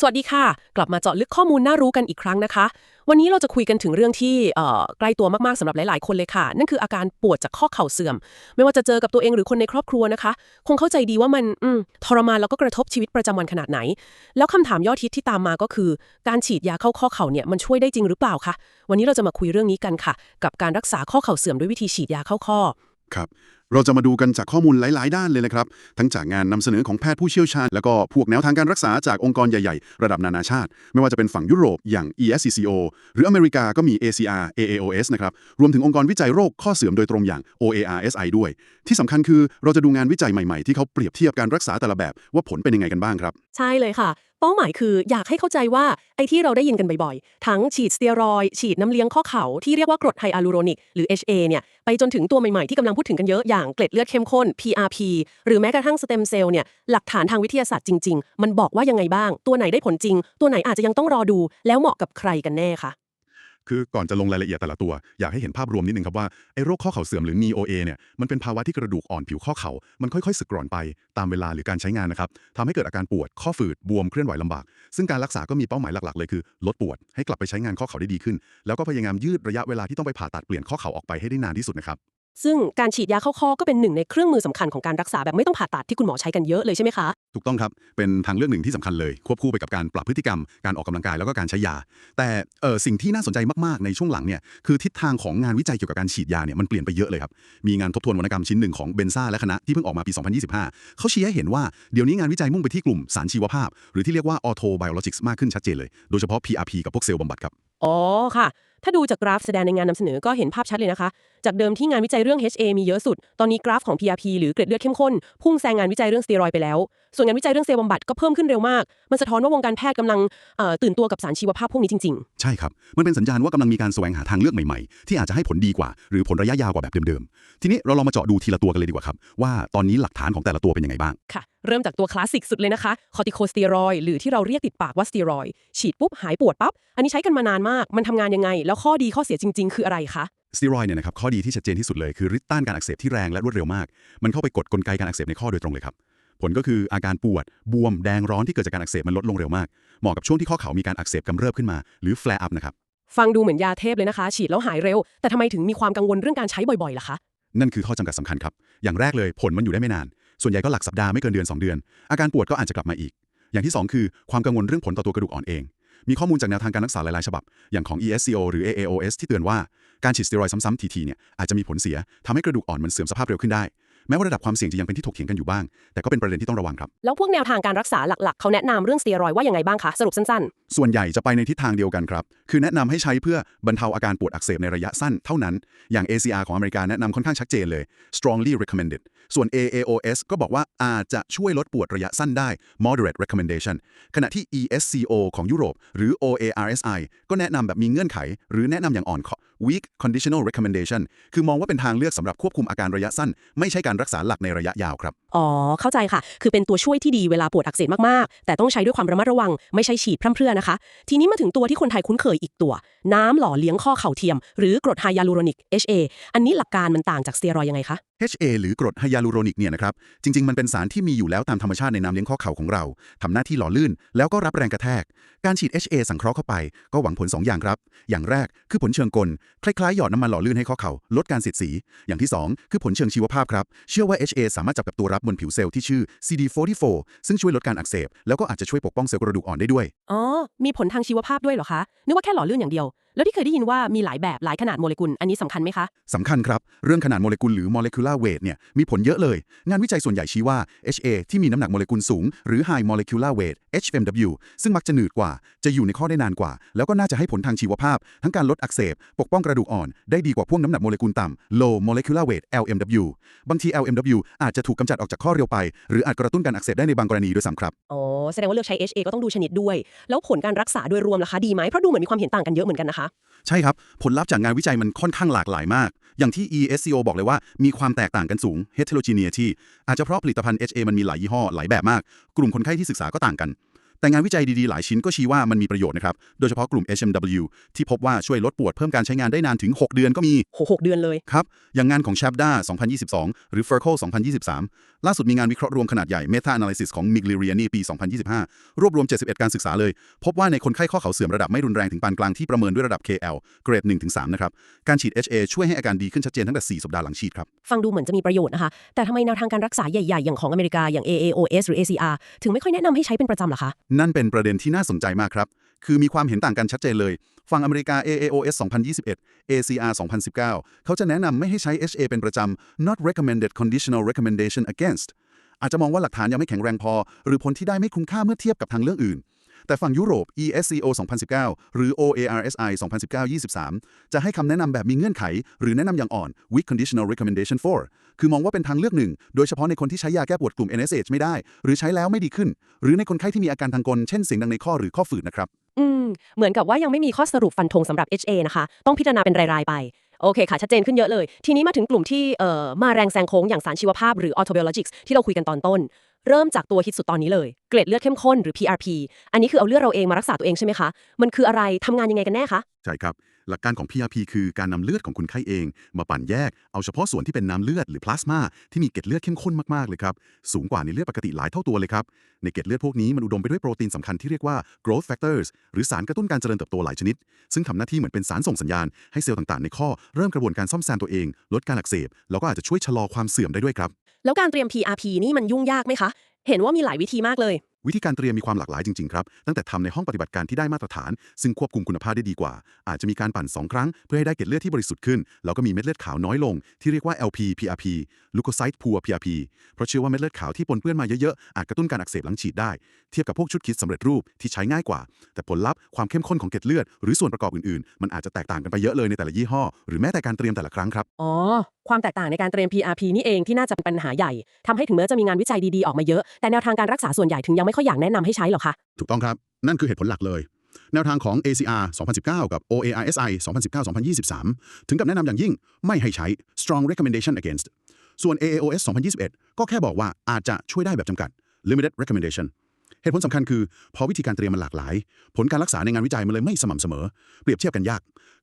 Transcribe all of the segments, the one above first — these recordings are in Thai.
สวัสดีค่ะ กลับมาเจาะลึกข้อมูลน่ารู้กันอีกครั้งนะคะ วันนี้เราจะคุยกันถึงเรื่องที่เอ่อใกล้ตัวมากๆสำหรับหลาย ๆ คนเลยค่ะ นั่นคืออาการปวดจากข้อเข่าเสื่อม ไม่ว่าจะเจอกับตัวเองหรือคนในครอบครัวนะคะ คงเข้าใจดีว่ามันอืทรมานแล้วก็กระทบชีวิตประจำวันขนาดไหน แล้วคำถามยอดฮิตที่ตามมาก็คือ การฉีดยาเข้าข้อเข่าเนี่ยมันช่วยได้จริงหรือเปล่าคะวันนี้เราจะมาคุยเรื่องนี้กันค่ะ กับการรักษาข้อเข่าเสื่อมด้วยวิธีฉีดยาเข้าข้อ ครับ เราจะมาดูกันจากข้อมูลหลาย ๆ ด้านเลยนะครับ ทั้งจากงานนำเสนอของแพทย์ผู้เชี่ยวชาญ แล้วก็พวกแนวทางการรักษาจากองค์กรใหญ่ ๆ ระดับนานาชาติ ไม่ว่าจะเป็นฝั่งยุโรปอย่าง ESCCO หรืออเมริกาก็มี ACR AAOS นะครับ รวมถึงองค์กรวิจัยโรคข้อเสื่อมโดยตรงอย่าง OARSI ด้วย ที่สำคัญคือเราจะดูงานวิจัยใหม่ ๆ ที่เขาเปรียบเทียบการรักษาแต่ละแบบว่าผลเป็นยังไงกันบ้างครับ ใช่เลยค่ะ ป้าหมายคืออยากให้เข้าใจว่าไอ้ที่เราได้ยินกันบ่อยๆ ทั้งฉีดสเตียรอยด์ฉีดน้ำเลี้ยงข้อเข่าที่เรียกว่ากรดไฮอะลูโรนิก หรือ HA เนี่ย ไปจนถึงตัวใหม่ๆ ที่กำลังพูดถึงกันเยอะอย่างเกล็ดเลือดเข้มข้น PRP หรือแม้กระทั่งสเต็มเซลล์เนี่ย หลักฐานทางวิทยาศาสตร์จริง ๆ มันบอกว่ายังไงบ้าง ตัวไหนได้ผลจริง ตัวไหนอาจจะยังต้องรอดู แล้วเหมาะกับใครกันแน่คะ คือก่อนจะลงรายละเอียดแต่ละตัว อยากให้เห็นภาพรวมนิดนึงครับว่าไอ้โรคข้อเข่าเสื่อมหรือ NEOA เนี่ยมันเป็นภาวะที่กระดูกอ่อนผิวข้อเข่ามันค่อยๆสึกกร่อนไปตามเวลาหรือการใช้งานนะครับทำให้เกิดอาการปวดข้อฝืดบวมเคลื่อนไหวลำบาก ซึ่งการรักษาก็มีเป้าหมายหลักๆเลยคือ ลดปวดให้กลับไปใช้งานข้อเข่าได้ดีขึ้น แล้วก็พยายามยืดระยะเวลาที่ต้องไปผ่าตัดเปลี่ยนข้อเข่าออกไปให้ได้นานที่สุดนะครับ ซึ่งการฉีดยาเข้าข้อก็เป็นหนึ่งในเครื่องมือสำคัญของการรักษาแบบไม่ต้องผ่าตัดที่คุณหมอใช้กันเยอะเลยใช่ไหมคะ ถูกต้องครับ เป็นทางเลือกหนึ่งที่สำคัญเลย ควบคู่ไปกับการปรับพฤติกรรม การออกกำลังกายแล้วก็การใช้ยา แต่เออสิ่งที่น่าสนใจมากๆ ในช่วงหลังเนี่ย คือทิศทางของงานวิจัยเกี่ยวกับการฉีดยาเนี่ยมันเปลี่ยนไปเยอะเลยครับ มีงานทบทวนวรรณกรรมชิ้นหนึ่งของเบนซ่าและคณะที่เพิ่งออกมาปี 2025 เขาชี้ให้เห็นว่าเดี๋ยวนี้งานวิจัยมุ่งไปที่กลุ่มสารชีวภาพ หรือที่เรียกว่าออโตไบโอโลจิกส์มากขึ้นชัดเจนเลย โดยเฉพาะ PRP กับพวกเซลล์บำบัดครับ อ๋อค่ะ ถ้าดูจากกราฟแสดงในงานนำเสนอก็เห็นภาพชัดเลยนะคะ จากเดิมที่งานวิจัยเรื่อง HA มีเยอะสุด ตอนนี้กราฟของ PRP หรือเกล็ดเลือดเข้มข้น พุ่งแซงงานวิจัยเรื่องสเตียรอยด์ไปแล้ว ส่วนงานวิจัยเรื่องเซลล์บำบัดก็เพิ่มขึ้นเร็วมาก มันสะท้อนว่าวงการแพทย์กำลังเอ่อตื่นตัวกับสารชีวภาพพวกนี้จริงใช่ครับ มันเป็นสัญญาณว่ากำลังมีการแสวงหาทางเลือกใหม่ๆ ที่อาจจะให้ผลดีกว่า หรือผลระยะยาวกว่าแบบเดิมๆ ทีนี้เราลองมาเจาะดูทีละตัวกันเลยดีกว่าครับว่าตอนนี้หลักฐานของแต่ละตัวเป็นยังไงบ้างๆค่ะเริ่มจากตัวคลาสสิกสุดเลยนะคะคอร์ติโคสเตียรอยด์หรือที่เราเรียกติดปากว่าสเตียรอยด์ฉีดปุ๊บหายปวดปั๊บอันนี้ใช้กันมานานมากมันทำงานยังไงแล้วข้อดีข้อเสียจริง ๆ คืออะไรคะสเตียรอยด์เนี่ยนะครับข้อดีที่ชัดเจนที่สุดเลยคือฤทธิ์ต้านการอักเสบที่แรงและรวดเร็วมาก มันเข้าไปกดกลไกการอักเสบในข้อโดยตรงเลยครับผลก็คืออาการปวด บวมแดงร้อนที่เกิดจากการอักเสบมันลดลงเร็วมากเหมาะกับช่วงที่ข้อเข่ามีการอักเสบกำเริบขึ้นมา หรือ flare up นะครับฟังดูเหมือนยาเทพเลยนะคะ ฉีดแล้วหายเร็ว แต่ทำไมถึงมีความกังวลเรื่องการใช้บ่อยๆล่ะคะนั่นคือข้อจำกัดสำคัญครับ อย่างแรกเลยผลมันอยู่ได้ไม่นาน ส่วนใหญ่ก็หลักสัปดาห์ไม่เกินเดือน 2 เดือน อาการปวดก็อาจจะกลับมาอีก อย่างที่ 2 คือความกังวลเรื่องผลต่อตัวกระดูกอ่อนเอง มีข้อมูลจากแนวทางการรักษาหลายๆฉบับ อย่างของ ESCO หรือ AAOS ที่เตือนว่าการฉีดสเตียรอยด์ซ้ำๆทีๆเนี่ยอาจจะมีผลเสียทำให้กระดูกอ่อนมันเสื่อมสภาพเร็วขึ้นได้แม้ว่าระดับความเสี่ยงจะยังเป็นที่ถกเถียงกันอยู่บ้าง แต่ก็เป็นประเด็นที่ต้องระวังครับ แล้วพวกแนวทางการรักษาหลักๆ เขาแนะนำเรื่องสเตียรอยด์ว่ายังไงบ้างคะ สรุปสั้นส่วนใหญ่จะไปในทิศทางเดียวกันครับ คือแนะนำให้ใช้เพื่อบรรเทาอาการปวดอักเสบในระยะสั้นเท่านั้น อย่าง ACR ของอเมริกาแนะนำค่อนข้างชัดเจนเลย strongly recommended ส่วน AAOS ก็บอกว่าอาจจะช่วยลดปวดระยะสั้นได้ moderate recommendation ขณะที่ ESCO ของยุโรป หรือ OARSI ก็แนะนำแบบมีเงื่อนไข หรือแนะนำอย่างอ่อน weak conditional recommendation คือมองว่าเป็นทางเลือกสำหรับควบคุมอาการระยะสั้น ไม่ใช่การรักษาหลักในระยะยาวครับๆอ๋อ เข้าใจค่ะ คือเป็นตัวช่วยที่ดีเวลาปวดอักเสบมาก ๆ แต่ต้องใช้ด้วยความระมัดระวัง ไม่ใช่ฉีดพร่ำเพรื่อนะคะ ทีนี้มาถึงตัวที่คนไทยคุ้นเคยอีกตัว น้ำหล่อเลี้ยงข้อเข่าเทียม หรือกรดไฮยาลูโรนิก HA อันนี้หลักการมันต่างจากสเตียรอยด์ยังไงคะ HA หรือกรดไฮยาลูโรนิกเนี่ยนะครับ จริง ๆ มันเป็นสารที่มีอยู่แล้วตามธรรมชาติในน้ำเลี้ยงข้อเข่าของเราทำหน้าที่หล่อลื่น แล้วก็รับแรงกระแทก การฉีด HA สังเคราะห์เข้าไป ก็หวังผล 2 อย่างครับ อย่างแรกคือผลเชิงกล คล้ายๆ หยอดน้ำมันหล่อลื่นให้ข้อเข่าลดการเสียดสี อย่างที่ 2 คือผลเชิงชีวภาพครับ เชื่อว่า HA สามารถจับกับตัวรับบนผิวเซลล์ที่ชื่อ CD44 ซึ่งช่วยลดการอักเสบ แล้วก็อาจจะช่วยปกป้องเซลล์กระดูกอ่อนได้ด้วย อ๋อ มีผลทางชีวภาพด้วยเหรอคะ นึกว่าแค่หล่อลื่นอย่างเดียว แล้วที่เคยได้ยินว่ามีหลายแบบหลายขนาดโมเลกุล อันนี้สำคัญไหมคะ สำคัญครับ เรื่องขนาดโมเลกุลหรือ molecular weight เนี่ยมีผลเยอะเลย งานวิจัยส่วนใหญ่ชี้ว่า HA ที่มีน้ำหนักโมเลกุลสูง หรือ high molecular weight HMW ซึ่งมักจะหนืดกว่า จะอยู่ในข้อได้นานกว่า แล้วก็น่าจะให้ผลทางชีวภาพ ทั้งการลดอักเสบ ปกป้องกระดูกอ่อน ได้ดีกว่าพวกน้ำหนักโมเลกุลต่ำ low molecular weight LMW บางที LMW อาจจะถูกกำจัดออกจากข้อเร็วไป หรืออาจกระตุ้นการอักเสบได้ในบางกรณีด้วยซ้ำครับ อ๋อ แสดงว่าเลือกใช้ HA ก็ต้องดูชนิดด้วย แล้วผลการรักษาโดยรวมล่ะคะดีไหมเพราะดูเหมือนมีความเห็นต่างกันเยอะเหมือนกันนะคะ ใช่ครับ ผลลัพธ์จากงานวิจัยมันค่อนข้างหลากหลายมาก อย่างที่ ESCO บอกเลยว่ามีความแตกต่างกันสูง heterogeneity อาจจะเพราะผลิตภัณฑ์ HA มันมีหลายยี่ห้อหลายแบบมาก กลุ่มคนไข้ที่ศึกษาก็ต่างกัน แต่งานวิจัยดีๆ หลายชิ้นก็ชี้ว่ามันมีประโยชน์นะครับ โดยเฉพาะกลุ่ม HMW ที่พบว่าช่วยลดปวดเพิ่มการใช้งานได้นานถึง 6 เดือนก็มีโหหกเดือนเลย ครับ อย่างงานของ Shabda 2022 หรือ Ferco 2023 ล่าสุดมีงานวิเคราะห์รวมขนาดใหญ่ Meta Analysis ของ Miglioriani ปี 2025 รวบรวม 71 การศึกษาเลย พบว่าในคนไข้ข้อเข่าเสื่อมระดับไม่รุนแรงถึงปานกลางที่ประเมินด้วยระดับ KL เกรด1-3นะครับ การฉีด HA ช่วยให้อาการดีขึ้นชัดเจนตั้งแต่ 4 สัปดาห์หลังฉีดครับฟังดูเหมือนจะมีประโยชน์นะคะ แต่ทำไมแนวทางการรักษาใหญ่ๆ อย่างของอเมริกาอย่าง AAOS หรือ ACR ถึงไม่ค่อยแนะนำให้ใช้เป็นประจำเหรอคะนั่นเป็นประเด็นที่น่าสนใจมากครับ คือมีความเห็นต่างกันชัดเจนเลย ฝั่งอเมริกา AAOS 2021 ACR 2019 เขาจะแนะนำไม่ให้ใช้ HA เป็นประจำ not recommended conditional recommendation against อาจจะมองว่าหลักฐานยังไม่แข็งแรงพอ หรือผลที่ได้ไม่คุ้มค่าเมื่อเทียบกับทางเลือกอื่น แต่ฝั่งยุโรป ESCO 2019 หรือ OARSI 2019-23 จะให้คำแนะนำแบบมีเงื่อนไข หรือแนะนำอย่างอ่อน with conditional recommendation for คือมองว่าเป็นทางเลือกหนึ่ง โดยเฉพาะในคนที่ใช้ยาแก้ปวดกลุ่ม NSH ไม่ได้ หรือใช้แล้วไม่ดีขึ้น หรือในคนไข้ที่มีอาการทางกล เช่นเสียงดังในข้อหรือข้อฝืดนะครับ อืม เหมือนกับว่ายังไม่มีข้อสรุปฟันธงสำหรับ HA นะคะ ต้องพิจารณาเป็นรายๆไป โอเคค่ะ ชัดเจนขึ้นเยอะเลย ทีนี้มาถึงกลุ่มที่เอ่อมาแรงแซงโค้งอย่างสารชีวภาพหรือ autobiologics ที่เราคุยกันตอนต้น เริ่มจากตัวฮิตสุดตอนนี้เลย เกล็ดเลือดเข้มข้นหรือ PRP อันนี้คือเอาเลือดเราเองมารักษาตัวเองใช่ไหมคะ มันคืออะไรทำงานยังไงกันแน่คะ ใช่ครับ หลักการของ PRP คือการนำเลือดของคนไข้เอง มาปั่นแยก เอาเฉพาะส่วนที่เป็นน้ำเลือดหรือพลาสมาที่มีเกล็ดเลือดเข้มข้นมากๆเลยครับ สูงกว่าในเลือดปกติหลายเท่าตัวเลยครับ ในเกล็ดเลือดพวกนี้มันอุดมไปด้วยโปรตีนสำคัญที่เรียกว่า growth factors หรือสารกระตุ้นการเจริญเติบโตหลายชนิด ซึ่งทำหน้าที่เหมือนเป็นสารส่งสัญญาณให้เซลล์ต่างๆ ในข้อเริ่มกระบวนการซ่อมแซมตัวเอง ลดการอักเสบแล้วก็อาจจะช่วยชะลอความเสื่อมได้ด้วยครับ แล้วการเตรียม PRP นี่มันยุ่งยากไหมคะ เห็นว่ามีหลายวิธีมากเลย วิธีการเตรียมมีความหลากหลายจริงๆครับ ตั้งแต่ทำในห้องปฏิบัติการที่ได้มาตรฐาน ซึ่งควบคุมคุณภาพได้ดีกว่า อาจจะมีการปั่น 2 ครั้ง เพื่อให้ได้เกล็ดเลือดที่บริสุทธิ์ขึ้น แล้วก็มีเม็ดเลือดขาวน้อยลง ที่เรียกว่า LP PRP leukocyte poor PRP เพราะเชื่อว่าเม็ดเลือดขาวที่ปนเปื้อนมาเยอะๆอาจกระตุ้นการอักเสบหลังฉีดได้ เทียบกับพวกชุดคิดสำเร็จรูปที่ใช้ง่ายกว่า แต่ผลลัพธ์ความเข้มข้นของเกล็ดเลือดหรือส่วนประกอบอื่นๆ มันอาจจะแตกต่างกันไปเยอะเลยในแต่ละยี่ห้อ หรือแม้แต่การเตรียมแต่ละครั้งครับอ๋อความแตกต่างในการเตรียม PRP นี่เองที่น่าจะเป็นปัญหาใหญ่ทำให้ถึงแม้จะมีงานวิจัยดีๆออกมาเยอะแต่แนวทางการรักษาส่วนใหญ่ถึงยังไม่ค่อยอยากแนะนำให้ใช้หรอกคะถูกต้องครับ นั่นคือเหตุผลหลักเลย แนวทางของ ACR 2019 กับ OARSI 2019-2023 ถึงกับแนะนำอย่างยิ่งไม่ให้ใช้ strong recommendation against ส่วน AAOS 2021 ก็แค่บอกว่าอาจจะช่วยได้แบบจำกัด limited recommendation เหตุผลสำคัญคือ พอวิธีการเตรียมมันหลากหลาย ผลการรักษาในงานวิจัยมันเลยไม่สม่ำเสมอ เปรียบเทียบกันยาก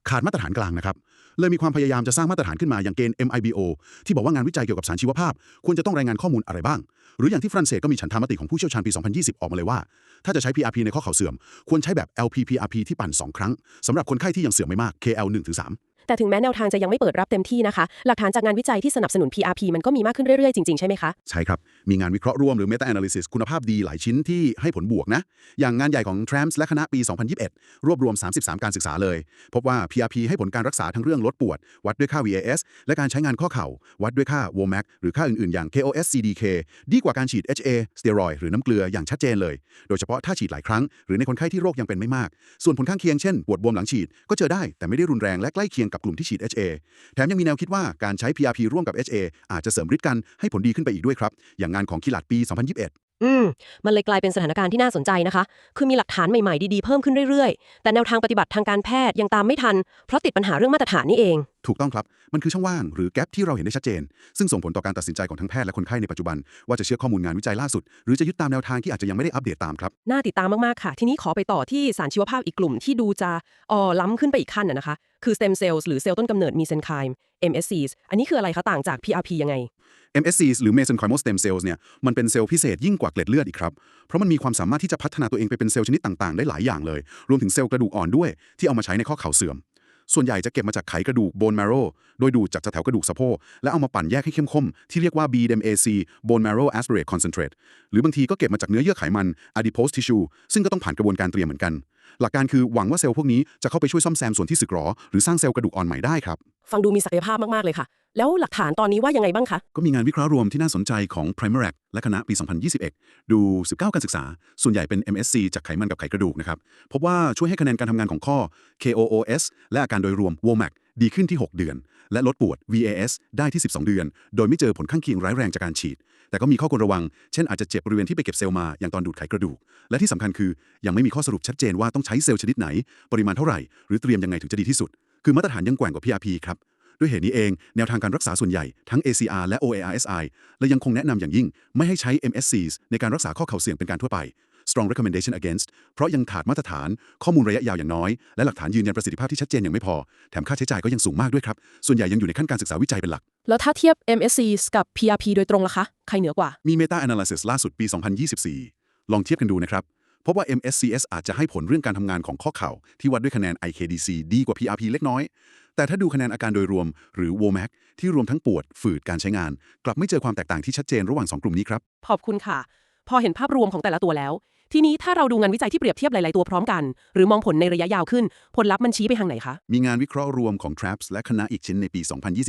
ขาดมาตรฐานกลางนะครับ เลยมีความพยายามจะสร้างมาตรฐานขึ้นมาอย่างเกณฑ์ MIBO ที่บอกว่างานวิจัยเกี่ยวกับสารชีวภาพ ควรจะต้องรายงานข้อมูลอะไรบ้าง หรืออย่างที่ฝรั่งเศสก็มีฉันทามติของผู้เชี่ยวชาญปี 2020 ออกมาเลยว่า ถ้าจะใช้ PRP ในข้อเข่าเสื่อม ควรใช้แบบ LPPRP ที่ปั่น 2 ครั้งสำหรับคนไข้ที่ยังเสื่อมไม่มาก KL 1-3 แต่ถึงแม้แนวทางจะยังไม่เปิดรับเต็มที่นะคะ หลักฐานจากงานวิจัยที่สนับสนุน PRP มันก็มีมากขึ้นเรื่อยๆ จริงๆ ใช่ไหมคะ ใช่ครับ มีงานวิเคราะห์ร่วมหรือ Meta Analysis คุณภาพดีหลายชิ้นที่ให้ผลบวกนะ อย่างงานใหญ่ของ Trams และคณะปี 2021 รวบรวม 33 การศึกษาเลย พบว่า PRP ให้ผลการรักษาทั้งเรื่องลดปวด วัดด้วยค่า VAS และการใช้งานข้อเข่า วัดด้วยค่า WOMAC หรือค่าอื่นๆ อย่าง KOS CDK ดีกว่าการฉีด HA สเตียรอยด์หรือน้ำเกลืออย่างชัดเจนเลย โดยเฉพาะถ้าฉีดหลายครั้งหรือในคนไข้ที่โรคยังเป็นไม่มาก ส่วนผลข้างเคียงเช่นปวดบวมหลังฉีดก็เจอได้แต่ไม่ได้รุนแรงและใกล้เคียงกับกลุ่มที่ฉีด HA แถมยังมีแนวคิดว่าการใช้ PRP ร่วมกับ HA อาจจะเสริมฤทธิ์กันให้ผลดีขึ้นไปอีกด้วยครับ อย่างงานของคิลัดปี 2021อืม มันเลยกลายเป็นสถานการณ์ที่น่าสนใจนะคะ คือมีหลักฐานใหม่ๆ ดีๆ เพิ่มขึ้นเรื่อยๆ แต่แนวทางปฏิบัติทางการแพทย์ยังตามไม่ทัน เพราะติดปัญหาเรื่องมาตรฐานนี่เอง ถูกต้องครับ มันคือช่องว่างหรือแกลบที่เราเห็นได้ชัดเจน ซึ่งส่งผลต่อการตัดสินใจของทั้งแพทย์และคนไข้ในปัจจุบัน ว่าจะเชื่อข้อมูลงานวิจัยล่าสุด หรือจะยึดตามแนวทางที่อาจจะยังไม่ได้อัปเดตตามครับ น่าติดตามมาก ๆ ค่ะ ทีนี้ขอไปต่อที่สารชีวภาพอีกกลุ่มที่ดูจะอ่อล้ำขึ้นไปอีกขั้นนะนะคะ คือ stem cells หรือเซลล์ต้นกำเนิด mesenchyme MSCs อันนี้คืออะไรคะต่างจาก PRP ยังไง MSCs หรือ Mesenchymal stem cells เนี่ยมันเป็นเซลล์พิเศษยิ่งกว่าเกล็ดเลือดอีกครับ เพราะมันมีความสามารถที่จะพัฒนาตัวเองไปเป็นเซลล์ชนิดต่างๆ ได้หลายอย่างเลย รวมถึงเซลล์กระดูกอ่อนด้วยที่เอามาใช้ในข้อเข่าเสื่อม ส่วนใหญ่จะเก็บมาจากไขกระดูก bone marrow โดยดูดจากแถวกระดูกสะโพกและเอามาปั่นแยกให้เข้มข้นที่เรียกว่า BDMAC bone marrow aspirate concentrate หรือบางทีก็เก็บมาจากเนื้อเยื่อไขมัน adipose tissue ซึ่งก็ต้องผ่านกระบวนการเตรียมเหมือนกัน หลักการคือหวังว่าเซลล์พวกนี้จะเข้าไปช่วยซ่อมแซมส่วนที่สึกหรอหรือสร้างเซลล์กระดูกอ่อนใหม่ได้ครับ ฟังดูมีศักยภาพมากๆเลยค่ะ แล้วหลักฐานตอนนี้ว่ายังไงบ้างคะ ก็มีงานวิเคราะห์รวมที่น่าสนใจของ Primerac และคณะปี 2021 ดู 19 การศึกษา ส่วนใหญ่เป็น MSC จากไขมันกับไขกระดูกนะครับ พบว่าช่วยให้คะแนนการทำงานของข้อ KOOS และอาการโดยรวม WOMAC ดีขึ้นที่ 6 เดือน และลดปวด VAS ได้ที่ 12 เดือน โดยไม่เจอผลข้างเคียงร้ายแรงจากการฉีด แต่ก็มีข้อควรระวัง เช่นอาจจะเจ็บบริเวณที่ไปเก็บเซลล์มาอย่างตอนดูดไขกระดูก และที่สำคัญคือ ยังไม่มีข้อสรุปชัดเจนว่าต้องใช้เซลล์ชนิดไหน ปริมาณเท่าไหร่ หรือเตรียมยังไงถึงจะดีที่สุด คือมาตรฐานยังแกว่งกว่า PRP ครับ ด้วยเหตุนี้เองแนวทางการรักษาส่วนใหญ่ทั้ง ACR และ OARSI และยังคงแนะนำอย่างยิ่ง ไม่ให้ใช้ MSCs ในการรักษาข้อเข่าเสี่ยงเป็นการทั่วไป strong recommendation against เพราะยังขาดมาตรฐาน ข้อมูลระยะยาวอย่างน้อย และหลักฐานยืนยันประสิทธิภาพที่ชัดเจนยังไม่พอ แถมค่าใช้จ่ายก็ยังสูงมากด้วยครับ ส่วนใหญ่ยังอยู่ในขั้นการศึกษาวิจัยเป็นหลัก แล้วถ้าเทียบ MSc กับ PRP โดยตรงล่ะคะ ใครเหนือกว่า มี meta analysis ล่าสุดปี 2024 ลองเทียบกันดูนะครับ พบว่า MSCS อาจจะให้ผลเรื่องการทำงานของข้อเข่า ที่วัดด้วยคะแนน IKDC ดีกว่า PRP เล็กน้อย แต่ถ้าดูคะแนนอาการโดยรวม หรือ WOMAC ที่รวมทั้งปวดฝืดการใช้งาน กลับไม่เจอความแตกต่างที่ชัดเจนระหว่าง 2 กลุ่มนี้ครับ ขอบคุณค่ะ พอเห็นภาพรวมของแต่ละตัวแล้ว ทีนี้ถ้าเราดูงานวิจัยที่เปรียบเทียบหลาย ๆ ตัวพร้อมกัน หรือมองผลในระยะยาวขึ้น ผลลัพธ์มันชี้ไปทางไหนคะ มีงานวิเคราะห์รวมของ TRAPS และคณะอีกชิ้นในปี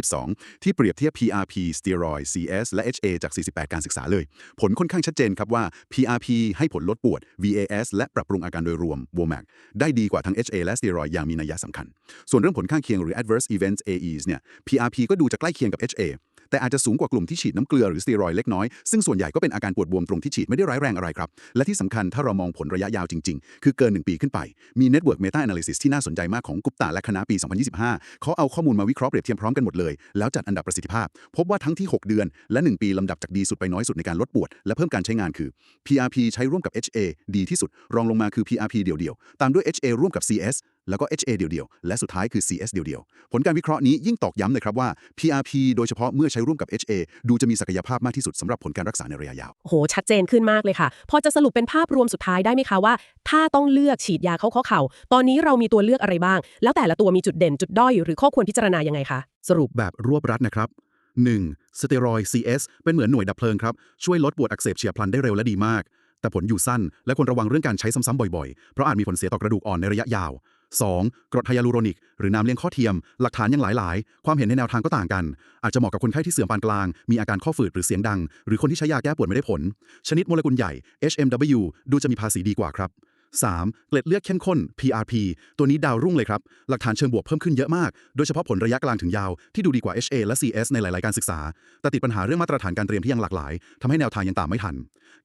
2022 ที่เปรียบเทียบ PRP steroid CS และ HA จาก 48 การศึกษาเลย ผลค่อนข้างชัดเจนครับว่า PRP ให้ผลลดปวด VAS และปรับปรุงอาการโดยรวม WOMAC ได้ดีกว่าทั้ง HA และ steroid อย่างมีนัยสำคัญ ส่วนเรื่องผลข้างเคียงหรือ adverse events AEs เนี่ย PRP ก็ดูจะใกล้เคียงกับ HA แต่อาจจะสูงกว่ากลุ่มที่ฉีดน้ำเกลือหรือสเตียรอยเล็กน้อยซึ่งส่วนใหญ่ก็เป็นอาการปวดบวมตรงที่ฉีดไม่ได้ร้ายแรงอะไรครับ และที่สำคัญถ้าเรามองผลระยะยาวจริง ๆ คือเกิน 1 ปีขึ้นไป มี Network Meta Analysis ที่น่าสนใจมากของกุปตาและคณะปี 2025 เขาเอาข้อมูลมาวิเคราะห์เปรียบเทียบพร้อมกันหมดเลย แล้วจัดอันดับประสิทธิภาพ พบว่าทั้งที่ 6 เดือนและ 1 ปีลำดับจากดีสุดไปน้อยสุดในการลดปวด และเพิ่มการใช้งานคือ PRP ใช้ร่วมกับ HA ดีที่สุด รองลงมาคือ PRP เดี่ยวๆ ตามด้วย HA ร่วมกับ CS แล้วก็ HA เดี่ยวๆ และสุดท้ายคือ CS เดี่ยวๆ ผลการวิเคราะห์นี้ยิ่งตอกย้ำเลยครับว่า PRP โดยเฉพาะเมื่อใช้ร่วมกับ HA ดูจะมีศักยภาพมากที่สุดสำหรับผลการรักษาในระยะยาว โห ชัดเจนขึ้นมากเลยค่ะ พอจะสรุปเป็นภาพรวมสุดท้ายได้ไหมคะว่า ถ้าต้องเลือกฉีดยาเข้าข้อเข่า ตอนนี้เรามีตัวเลือกอะไรบ้าง แล้วแต่ละตัวมีจุดเด่นจุดด้อยหรือข้อควรพิจารณายังไงคะ สรุปแบบรวบรัดนะครับ 1. สเตียรอยด์ CS เป็นเหมือนหน่วยดับเพลิงครับ ช่วยลดปวดอักเสบเฉียบพลันได้เร็วและดีมาก แต่ผลอยู่สั้น และควรระวังเรื่องการใช้ซ้ำๆบ่อยๆ เพราะอาจมีผลเสียต่อกระดูกอ่อนในระยะยาว 2. กรดไฮยาลูโรนิก หรือน้ำเลี้ยงข้อเทียม หลักฐานยังหลาย ๆ ความเห็นในแนวทางก็ต่างกัน อาจจะเหมาะกับคนไข้ที่เสื่อมปานกลาง มีอาการข้อฝืดหรือเสียงดัง หรือคนที่ใช้ยาแก้ปวดไม่ได้ผล ชนิดโมเลกุลใหญ่ HMW ดูจะมีภาษีดีกว่าครับ 3. เกล็ดเลือดเข้มข้น PRP ตัวนี้ดาวรุ่งเลยครับ หลักฐานเชิงบวกเพิ่มขึ้นเยอะมาก โดยเฉพาะผลระยะกลางถึงยาว ที่ดูดีกว่า HA และ CS ในหลาย ๆ การศึกษา แต่ติดปัญหาเรื่องมาตรฐานการเตรียมที่ยังหลากหลายทำให้แนวทางยังตามไม่ทัน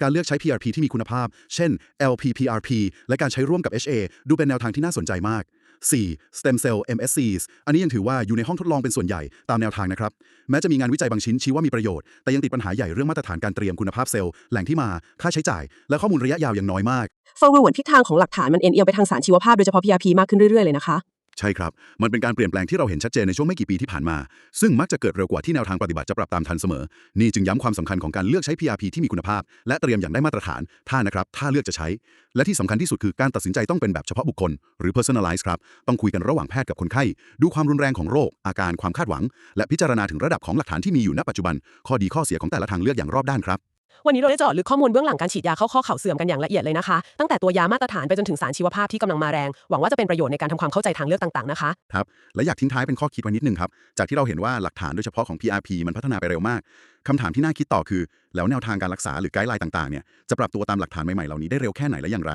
การเลือกใช้ PRP ที่มีคุณภาพ เช่น LPPRP และการใช้ร่วมกับ HA ดูเป็นแนวทางที่น่าสนใจมาก 4. Stem Cell MSCs อันนี้ยังถือว่าอยู่ในห้องทดลองเป็นส่วนใหญ่ตามแนวทางนะครับ แม้จะมีงานวิจัยบางชิ้นชี้ว่ามีประโยชน์ แต่ยังติดปัญหาใหญ่เรื่องมาตรฐานการเตรียมคุณภาพเซลล์ แหล่งที่มา ค่าใช้จ่าย และข้อมูลระยะยาวอย่างน้อยมาก ฟังดูเหมือนทิศทางของหลักฐานมันเอ็นเอียงไปทางสารชีวภาพโดยเฉพาะ PRP มากขึ้นเรื่อยๆเลยนะคะ ใช่ครับ มันเป็นการเปลี่ยนแปลงที่เราเห็นชัดเจนในช่วงไม่กี่ปีที่ผ่านมา ซึ่งมักจะเกิดเร็วกว่าที่แนวทางปฏิบัติจะปรับตามทันเสมอ นี่จึงย้ำความสำคัญของการเลือกใช้ PRP ที่มีคุณภาพ และเตรียมอย่างได้มาตรฐาน ถ้านะครับ ถ้าเลือกจะใช้ และที่สำคัญที่สุดคือการตัดสินใจต้องเป็นแบบเฉพาะบุคคล หรือ personalize ครับ ต้องคุยกันระหว่างแพทย์กับคนไข้ ดูความรุนแรงของโรค อาการ ความคาดหวัง และพิจารณาถึงระดับของหลักฐานที่มีอยู่ณปัจจุบัน ข้อดีข้อเสียของแต่ละทางเลือกอย่างรอบด้านครับ วันนี้เราได้เจาะลึกข้อมูลเบื้องหลังการฉีดยาเข้าข้อเข่าเสื่อมกันอย่างละเอียดเลยนะคะ ตั้งแต่ตัวยามาตรฐานไปจนถึงสารชีวภาพที่กำลังมาแรง หวังว่าจะเป็นประโยชน์ในการทำความเข้าใจทางเลือกต่างๆนะคะครับ และอยากทิ้งท้ายเป็นข้อคิดไว้นิดนึงครับ จากที่เราเห็นว่าหลักฐานโดยเฉพาะของ PRP มันพัฒนาไปเร็วมากคำถามที่น่าคิดต่อคือ แล้วแนวทางการรักษาหรือไกด์ไลน์ต่างๆเนี่ยจะปรับตัวตามหลักฐานใหม่ๆเหล่านี้ได้เร็วแค่ไหนและอย่างไร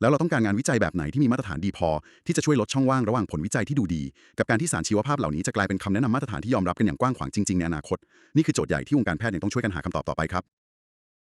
แล้วเราต้องการงานวิจัยแบบไหนที่มีมาตรฐานดีพอ ที่จะช่วยลดช่องว่างระหว่างผลวิจัยที่ดูดี กับการที่สารชีวภาพเหล่านี้จะกลายเป็นคำแนะนำมาตรฐานที่ยอมรับกันอย่างกว้างขวางจริงๆในอนาคตนี่คือโจทย์ใหญ่ที่วงการแพทย์ยังต้องช่วยกันหาคำตอบต่อไปครับ